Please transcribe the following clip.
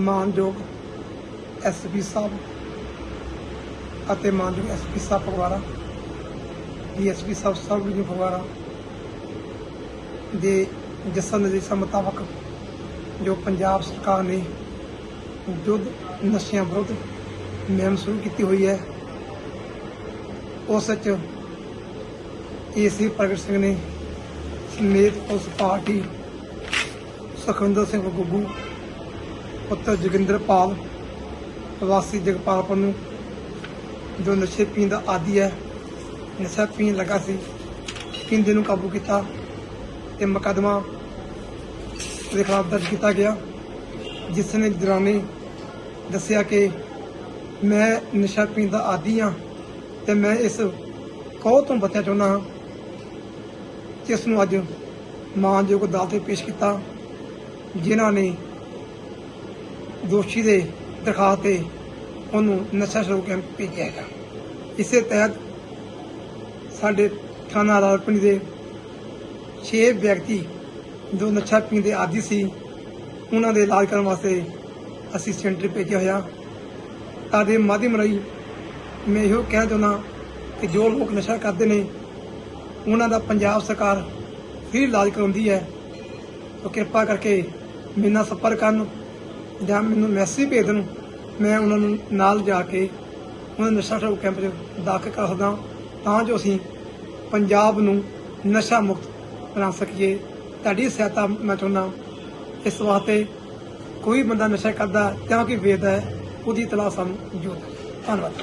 ਮਾਨਯੋਗ ਐਸਪੀ ਸਾਹਿਬ ਅਤੇ ਮਾਨਯੋਗ ਐਸਪੀ ਸਾਹਿਬ ਫਗਵਾੜਾ ਡੀਐਸਪੀ ਸਾਹਿਬ ਸਭ ਨੂੰ ਫਗਵਾੜਾ ਦੇ ਜਸਨ ਨਿਰਦੇਸ਼ਾਂ ਮੁਤਾਬਕ ਜੋ ਪੰਜਾਬ ਸਰਕਾਰ ਨੇ ਯੁੱਧ ਨਸ਼ਿਆਂ ਵਿਰੁੱਧ ਮੁਹਿੰਮ ਸ਼ੁਰੂ ਕੀਤੀ ਹੋਈ ਹੈ, ਉਸ ਵਿੱਚ ਏਸੀ ਪ੍ਰਗਟ ਸਿੰਘ ਨੇ ਸਮੇਤ ਉਸ ਪਾਰਟੀ ਸੁਖਵਿੰਦਰ ਸਿੰਘ ਗੁੱਗੂ ਪੁੱਤਰ ਜੋਗਿੰਦਰ ਪਾਲ ਵਾਸੀ ਜਗਪਾਲਪੁਰ ਨੂੰ, ਜੋ ਨਸ਼ੇ ਪੀਣ ਦਾ ਆਦੀ ਹੈ, ਨਸ਼ਾ ਪੀਣ ਲੱਗਾ ਸੀ ਪੀਂਦੇ ਨੂੰ ਕਾਬੂ ਕੀਤਾ ਤੇ ਮੁਕੱਦਮਾ ਦੇ ਖਿਲਾਫ ਦਰਜ ਕੀਤਾ ਗਿਆ, ਜਿਸ ਨੇ ਦੌਰਾਨੇ ਦੱਸਿਆ ਕਿ ਮੈਂ ਨਸ਼ਾ ਪੀਣ ਦਾ ਆਦੀ ਹਾਂ ਤੇ ਮੈਂ ਇਸ ਕੌ ਤੋਂ ਬਚਣਾ ਚਾਹੁੰਦਾ ਹਾਂ ਜਿਸ ਨੂੰ ਅੱਜ ਮਾਨਯੋਗ ਅਦਾਲਤ ਤੇ ਪੇਸ਼ ਕੀਤਾ, ਜਿਨ੍ਹਾਂ ਨੇ ਦੋਸ਼ੀ ਦੇ ਦਰਖਾਸਤ ਤੇ ਉਹਨੂੰ ਨਸ਼ਾ ਛੁਡਾਊ ਕੈਂਪ ਭੇਜਿਆ ਹੈਗਾ ਇਸੇ ਤਹਿਤ ਸਾਡੇ ਥਾਣਾ ਰਾਲਪਨੀ ਦੇ 6 ਵਿਅਕਤੀ ਜੋ ਨਸ਼ਾ ਪੀਣ ਦੇ ਆਦੀ ਸੀ, ਉਹਨਾਂ ਦੇ ਇਲਾਜ ਕਰਨ ਵਾਸਤੇ ਅਸੀਂ ਸੈਂਟਰ ਭੇਜਿਆ ਹੋਇਆ। ਤਾਂ ਦੇ ਮਾਧਿਅਮ ਰਾਹੀਂ ਮੈਂ ਇਹੋ ਕਹਿਣਾ ਚਾਹੁੰਦਾ ਕਿ ਜੋ ਲੋਕ ਨਸ਼ਾ ਕਰਦੇ ਨੇ, ਉਹਨਾਂ ਦਾ ਪੰਜਾਬ ਸਰਕਾਰ ਫ੍ਰੀ ਇਲਾਜ ਕਰਾਉਂਦੀ ਹੈ। ਤਾਂ ਕਿਰਪਾ ਕਰਕੇ ਮੇਰੇ ਨਾਲ ਸੰਪਰਕ ਕਰਨ। ਜਾਂ ਮੈਨੂੰ ਮੈਸੇਜ ਭੇਜ ਦੇਣ, ਮੈਂ ਉਹਨਾਂ ਨੂੰ ਨਾਲ ਜਾ ਕੇ ਉਹਨਾਂ ਨੂੰ ਨਸ਼ਾ ਛੁਡਾਊ ਕੈਂਪ 'ਚ ਦਾਖਲ ਕਰ ਸਕਦਾ ਤਾਂ ਜੋ ਅਸੀਂ ਪੰਜਾਬ ਨੂੰ ਨਸ਼ਾ ਮੁਕਤ ਬਣਾ ਸਕੀਏ। ਤੁਹਾਡੀ ਸਹਾਇਤਾ ਮੈਂ ਚਾਹੁੰਦਾ ਇਸ ਵਾਸਤੇ ਕੋਈ ਬੰਦਾ ਨਸ਼ਾ ਕਰਦਾ ਜਾਂ ਕਿ ਵੇਚਦਾ ਹੈ, ਉਹਦੀ ਤਲਾਸ਼ ਸਾਨੂੰ ਜੋ ਧੰਨਵਾਦ।